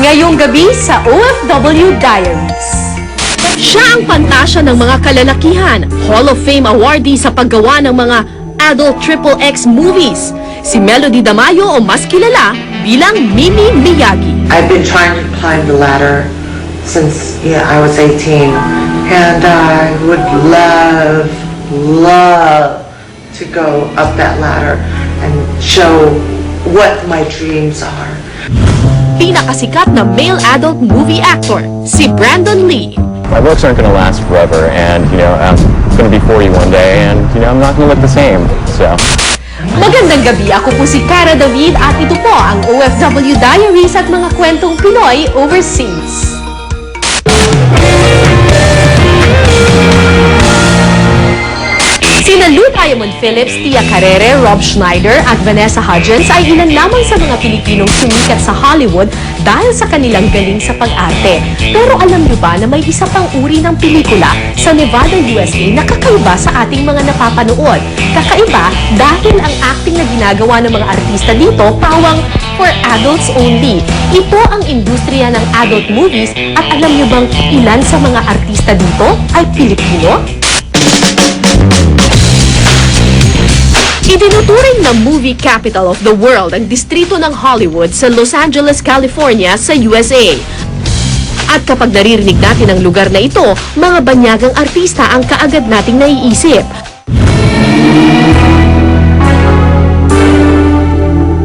Ngayong gabi sa OFW Diaries. Siya ang pantasya ng mga kalalakihan, Hall of Fame awardee sa paggawa ng mga adult triple X movies. Si Melody Damayo o mas kilala bilang Mimi Miyagi. I've been trying to climb the ladder since yeah, I was 18, and I would love, love to go up that ladder and show what my dreams are. Pinakasikat na male adult movie actor, si Brandon Lee. My looks aren't to last forever, and you know I'm to be 40 one day, and you know I'm not to look the same. So. Magandang gabi, ako po si Cara David at ito po ang OFW Diaries at mga kwentong Pinoy overseas. Sina Lou Diamond Phillips, Tia Carrere, Rob Schneider at Vanessa Hudgens ay ilan lamang sa mga Pilipinong sumikat sa Hollywood dahil sa kanilang galing sa pag-arte. Pero alam niyo ba na may isa pang uri ng pelikula sa Nevada, USA na kakaiba sa ating mga napapanood? Kakaiba dahil ang acting na ginagawa ng mga artista dito pawang for adults only. Ito ang industriya ng adult movies at alam niyo bang ilan sa mga artista dito ay Pilipino? Itinuturing na movie capital of the world ang distrito ng Hollywood sa Los Angeles, California sa USA. At kapag naririnig natin ang lugar na ito, mga banyagang artista ang kaagad nating naiisip.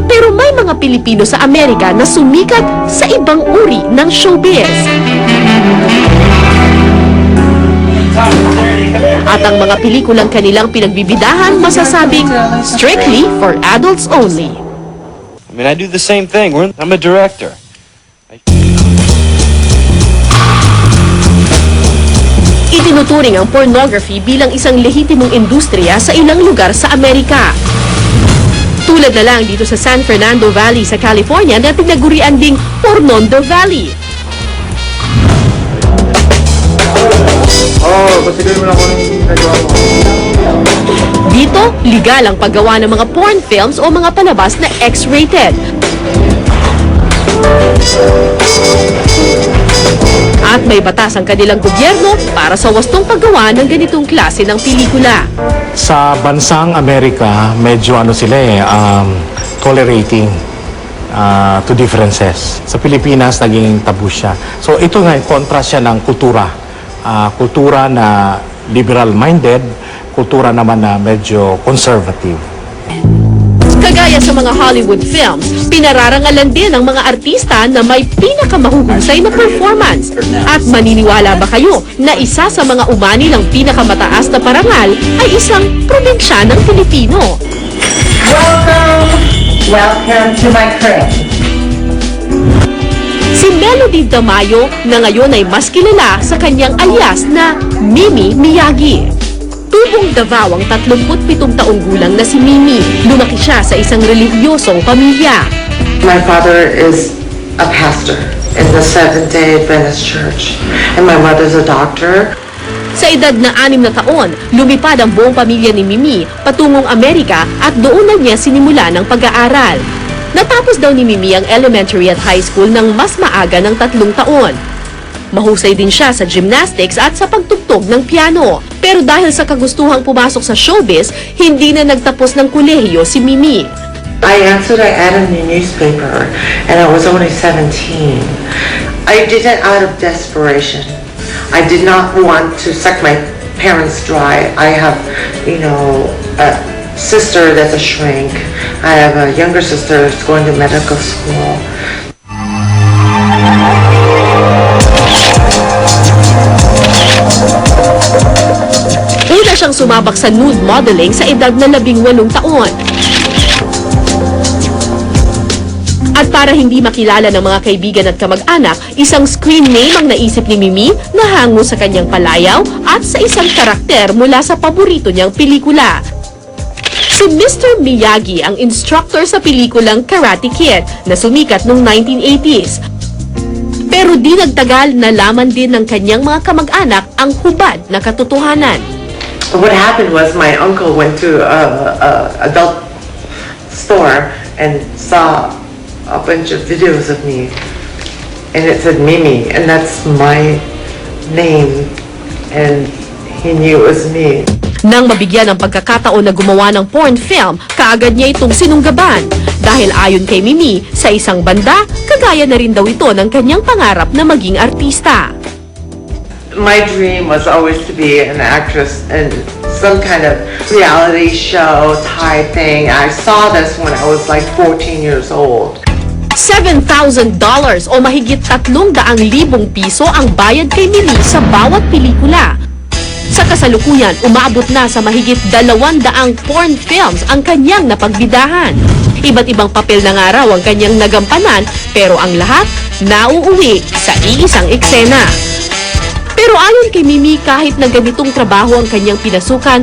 Pero may mga Pilipino sa Amerika na sumikat sa ibang uri ng showbiz. At ang mga pelikulang kanilang pinagbibidahan masasabing strictly for adults only. I mean, I do the same thing. I'm a director. Itinuturing ang pornography bilang isang lehitimong industriya sa ilang lugar sa Amerika. Tulad na lang dito sa San Fernando Valley sa California na tinagurian ding Pornondo Valley. Dito, legal ang paggawa ng mga porn films o mga palabas na X-rated. At may batas ang kanilang gobyerno para sa wastong paggawa ng ganitong klase ng pelikula. sa bansang Amerika, medyo ano sila eh, um, tolerating uh, to differences. Sa Pilipinas, naging tabu siya. So ito nga, kontra siya ng kultura. Ah, kultura na liberal-minded, kultura naman na medyo conservative. Kagaya sa mga Hollywood films, pinararangalan din ang mga artista na may pinakamahuhusay na performance. At maniniwala ba kayo na isa sa mga umani ng pinakamataas na parangal ay isang probinsya ng Pilipino? Welcome, welcome to my crib. Melody Damayo na ngayon ay mas kilala sa kanyang alias na Mimi Miyagi. Tubong Davao ang 37 taong gulang na si Mimi. Lumaki siya sa isang relihiyosong pamilya. My father is a pastor in the Seventh-day Adventist Church, and my mother's a doctor. Sa edad na anim na taon, lumipad ang buong pamilya ni Mimi patungong Amerika at doon na niya sinimula ng pag-aaral. Natapos daw ni Mimi ang elementary at high school ng mas maaga ng tatlong taon. Mahusay din siya sa gymnastics at sa pagtugtog ng piano. Pero dahil sa kagustuhang pumasok sa showbiz, hindi na nagtapos ng kolehiyo si Mimi. I answered an ad in the newspaper, and I was only 17. I did it out of desperation. I did not want to suck my parents dry. I have, you know, a sister that's a shrink. I have a younger sister that's going to medical school. Una siyang sumabak sa nude modeling sa edad na labing walong taon. At para hindi makilala ng mga kaibigan at kamag-anak, isang screen name ang naisip ni Mimi na hango sa kanyang palayaw at sa isang karakter mula sa paborito niyang pelikula. Si Mr. Miyagi ang instructor sa pelikulang Karate Kid na sumikat noong 1980s. Pero di nagtagal nalaman din ng kanyang mga kamag-anak ang hubad na katotohanan. What happened was my uncle went to a, a adult store and saw a bunch of videos of me and it said Mimi, and that's my name, and he knew it was me. Nang mabigyan ng pagkakataon na gumawa ng porn film, kaagad niya itong sinunggaban. Dahil ayon kay Mimi, sa isang banda, kagaya na rin daw ito ng kanyang pangarap na maging artista. My dream was always to be an actress in some kind of reality show type thing. I saw this when I was like 14 years old. $7,000 o mahigit 300,000 piso ang bayad kay Mimi sa bawat pelikula. Sa kasalukuyan, umabot na sa mahigit 200 porn films ang kanyang napagbidahan. Iba't ibang papel na nga raw ang kanyang nagampanan pero ang lahat nauuwi sa iisang eksena. Pero ayon kay Mimi, kahit na ganitong trabaho ang kanyang pinasukan,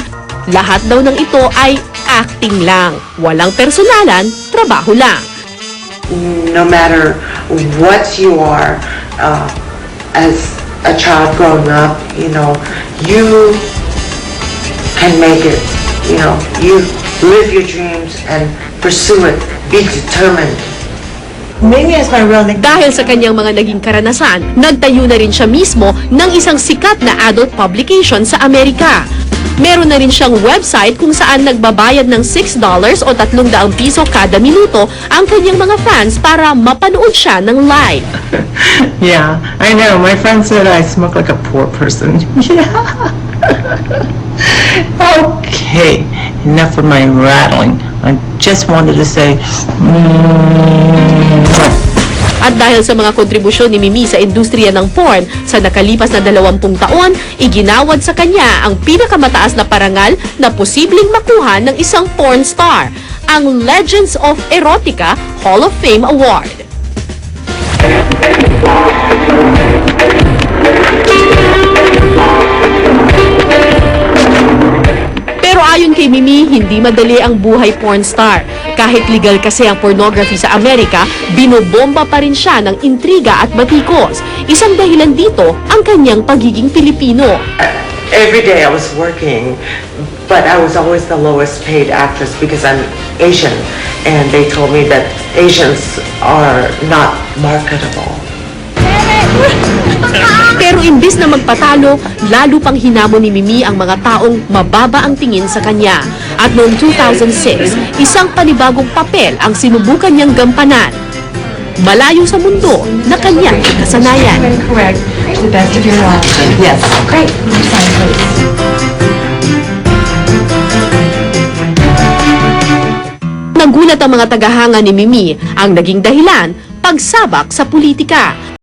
lahat daw ng ito ay acting lang. Walang personalan, trabaho lang. No matter what you are, uh, as a child growing up, you know, you can make it. You know, you live your dreams and pursue it. Be determined. Mimi is my real nickname. Dahil sa kanyang mga naging karanasan, nagtayo na rin siya mismo ng isang sikat na adult publication sa Amerika. Meron na rin siyang website kung saan nagbabayad ng $6 o 300 piso kada minuto ang kanyang mga fans para mapanood siya ng live. Yeah, I know. My friend said I smoke like a poor person. Yeah. okay, enough of my rattling. I just wanted to say, mm, At dahil sa mga kontribusyon ni Mimi sa industriya ng porn, sa nakalipas na 20 taon, iginawad sa kanya ang pinakamataas na parangal na posibleng makuha ng isang porn star, ang Legends of Erotica Hall of Fame Award. Pero ayon kay Mimi, hindi madali ang buhay porn star. Kahit legal kasi ang pornography sa Amerika, binobomba pa rin siya ng intriga at batikos. Isang dahilan dito ang kanyang pagiging Pilipino. Every day I was working, but I was always the lowest paid actress because I'm Asian. And they told me that Asians are not marketable. Pero imbis na magpatalo, lalo pang hinamon ni Mimi ang mga taong mababa ang tingin sa kanya. At noong 2006, isang panibagong papel ang sinubukan niyang gampanan. Malayo sa mundo na kanyang kasanayan. Yes. Great. Nagulat ang mga tagahanga ni Mimi ang naging dahilan pagsabak sa politika.